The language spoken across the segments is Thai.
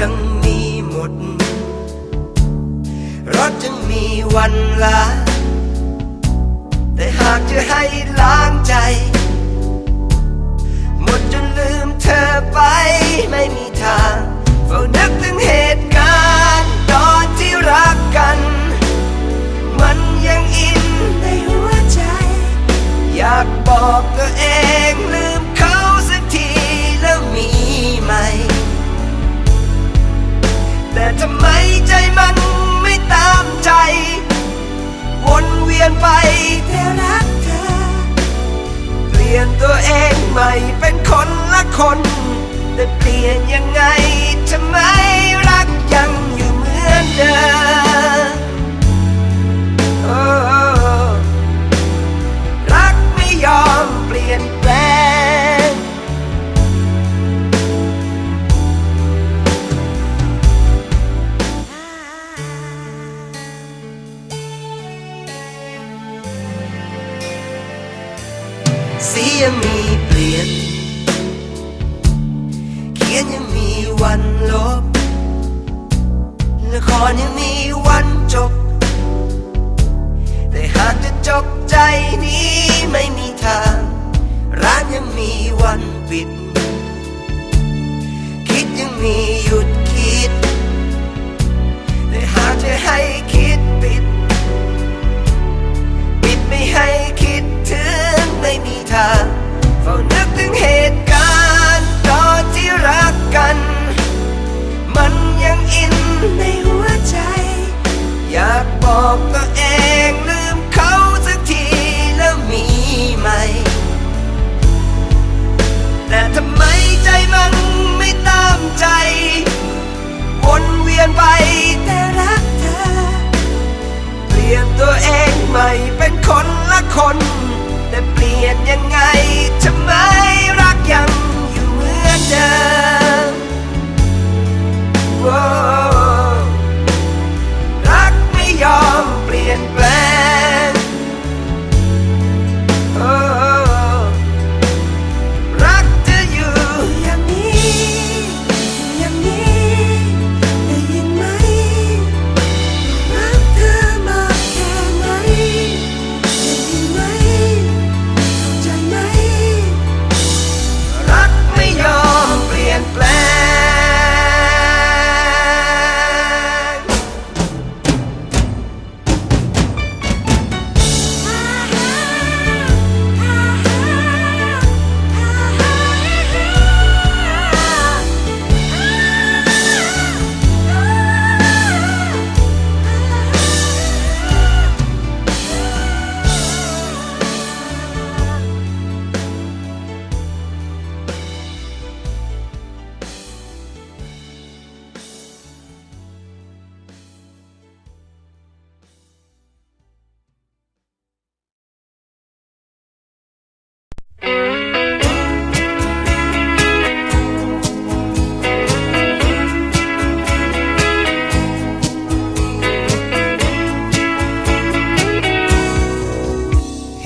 ยังมีหมด รถยังมีวันลา แต่หากจะให้ล้างใจ หมดจนลืมเธอไปไม่มีทางเฝ้านึกถึงเหตุการณ์ตอนที่รักกัน มันยังอินในหัวใจ อยากบอกตัวเอง ตัวเองใหม่ ยังมีเปลี่ยน เขียนยังมีวันลบ ละครยังมีวันจบ แต่หากจะจบใจนี้ไม่มีทาง ร้านยังมีวันปิด คิดยังมี คนแต่เปลี่ยนยัง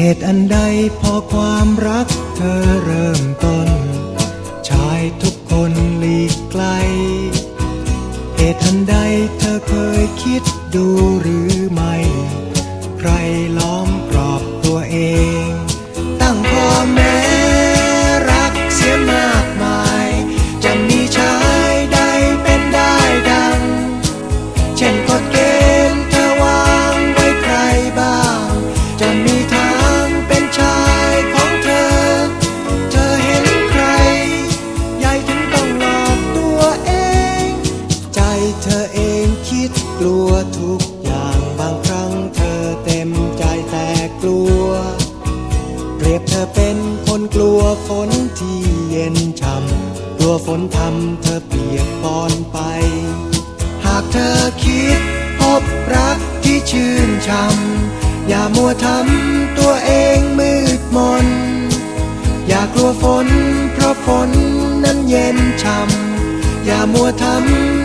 เหตุอันใดพอความรักเธอเริ่มต้น ชายทุกคนหลีกไกล เหตุอันใดเธอเคยคิดดูหรือไม่ ใครล้อม เธอเองคิดกลัวทุกอย่างบางครั้งเธอเต็มใจแต่กลัว เปรียบเธอเป็นคนกลัวฝนที่เย็นช่ำกลัวฝนทำเธอเปียกปอนไป หากเธอคิดพบรักที่ชื่นช่ำอย่ามัวทำตัวเองมืดมน อย่ากลัวฝนเพราะฝนนั้นเย็นช่ำอย่ามัวทำ